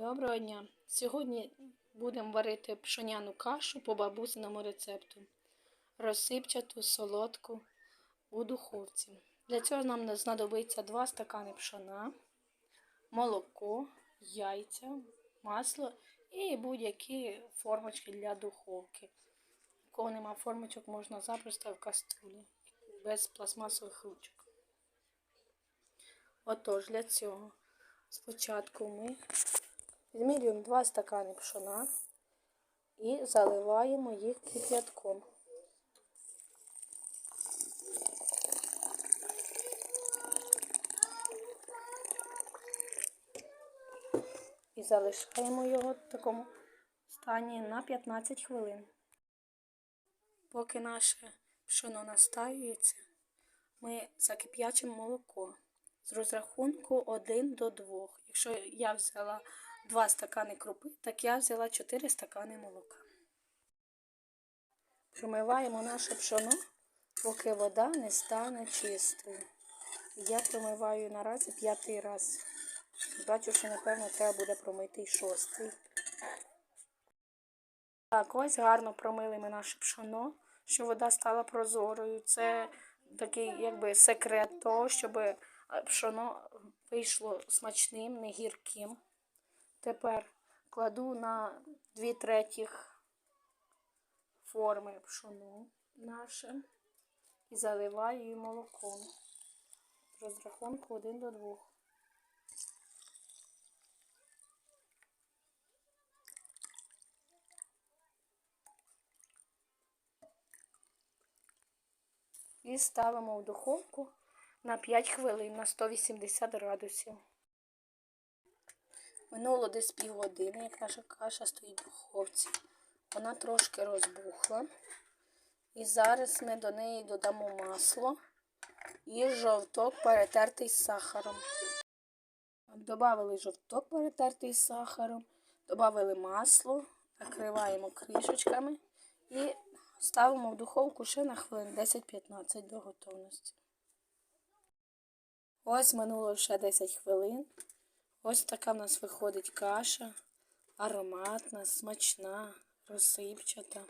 Доброго дня! Сьогодні будемо варити пшоняну кашу по бабусиному рецепту. Розсипчату, солодку у духовці. Для цього нам знадобиться 2 стакани пшона, молоко, яйця, масло і будь-які формочки для духовки. У кого нема формочок, можна запросто в каструлі без пластмасових ручок. Отож, для цього спочатку ми Змірюємо 2 стакани пшона і заливаємо їх кип'ятком. І залишаємо його в такому стані на 15 хвилин. Поки наше пшоно настаюється, ми закип'ячимо молоко з розрахунку 1 до 2. Якщо я взяла 2 стакани крупи, так я взяла 4 стакани молока. Промиваємо наше пшоно, поки вода не стане чистою. Я промиваю наразі п'ятий раз. Бачу, що, напевно, треба буде промити й шостий. Так, ось гарно промили ми наше пшоно, що вода стала прозорою. Це такий якби секрет того, щоб пшоно вийшло смачним, не гірким. Тепер кладу на 2 третіх форми пшону наше і заливаю її молоком. Розрахунку 1 до 2. І ставимо в духовку на 5 хвилин на 180 градусів. Минуло десь півгодини, як наша каша стоїть в духовці. Вона трошки розбухла. І зараз ми до неї додамо масло і жовток перетертий з сахаром. Добавили жовток перетертий з сахаром, додали масло, накриваємо кришечками і ставимо в духовку ще на хвилин 10-15 до готовності. Ось минуло ще 10 хвилин. Ось така в нас виходить каша, ароматна, смачна, розсипчата.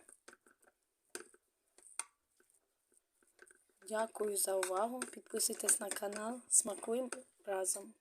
Дякую за увагу. Підписуйтесь на канал. Смакуємо разом.